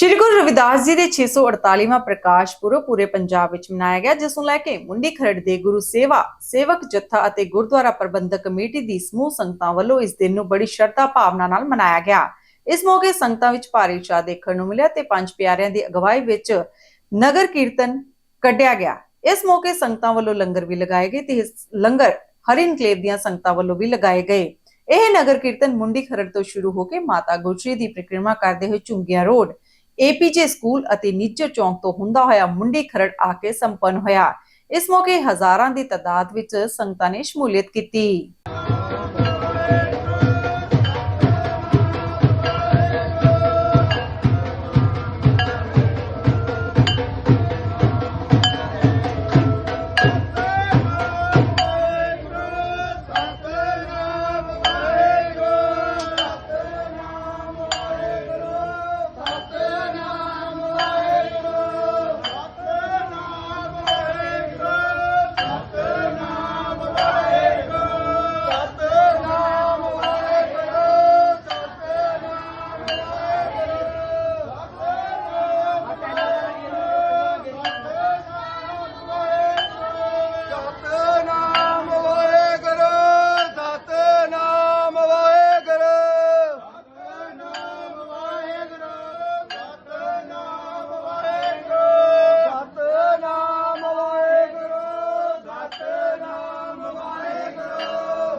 ਸ਼੍ਰੀ ਗੁਰੂ ਰਵਿਦਾਸ ਜੀ ਦੇ 648ਵਾਂ ਪ੍ਰਕਾਸ਼ ਪੁਰਬ ਪੂਰੇ ਪੰਜਾਬ ਵਿੱਚ ਮਨਾਇਆ ਗਿਆ, ਜਿਸ ਨੂੰ ਲੈ ਕੇ ਮੁੰਡੀ ਖਰੜ ਦੇ ਗੁਰੂ ਸੇਵਾ, ਸੇਵਕ ਜੱਥਾ ਅਤੇ ਗੁਰਦੁਆਰਾ ਪ੍ਰਬੰਧਕ ਕਮੇਟੀ ਦੀ ਸਮੂਹ ਸੰਗਤਾਂ ਵੱਲੋਂ ਇਸ ਦਿਨ ਨੂੰ ਬੜੀ ਸ਼ਰਧਾ ਭਾਵਨਾ ਨਾਲ ਮਨਾਇਆ ਗਿਆ। ਇਸ ਮੌਕੇ ਸੰਗਤਾਂ ਵਿੱਚ ਭਾਰੀ ਉਤਸ਼ਾਹ ਦੇਖਣ ਨੂੰ ਮਿਲਿਆ ਤੇ ਪੰਜ ਪਿਆਰਿਆਂ ਦੀ ਅਗਵਾਈ ਵਿੱਚ ਨਗਰ ਕੀਰਤਨ ਕੱਢਿਆ ਗਿਆ। ਇਸ ਮੌਕੇ ਸੰਗਤਾਂ ਵੱਲੋਂ ਲੰਗਰ ਵੀ ਲਗਾਏ ਗਏ ਤੇ ਲੰਗਰ ਹਰੀ ਦੀਆਂ ਸੰਗਤਾਂ ਵੱਲੋਂ ਵੀ ਲਗਾਏ ਗਏ। ਇਹ ਨਗਰ ਕੀਰਤਨ ਮੁੰਡੀ ਖਰੜ ਤੋਂ ਸ਼ੁਰੂ ਹੋ ਕੇ ਮਾਤਾ ਗੁਜਰੀ ਦੀ ਪ੍ਰਕਿਰਮਾ ਕਰਦੇ ਹੋਏ ਝੁੰਗੀਆਂ ਰੋਡ ਏਪੀਜੇ ਸਕੂਲ ਅਤੇ ਨੀਚੇ ਚੌਂਕ ਤੋਂ ਹੁੰਦਾ ਹੋਇਆ ਮੁੰਡੀ ਖਰੜ ਆ ਕੇ ਸੰਪੰਨ ਹੋਇਆ। ਇਸ ਮੌਕੇ ਹਜ਼ਾਰਾਂ ਦੀ ਤਾਦਾਦ ਵਿੱਚ ਸੰਗਤਾਂ ਨੇ ਸ਼ਮੂਲੀਅਤ ਕੀਤੀ।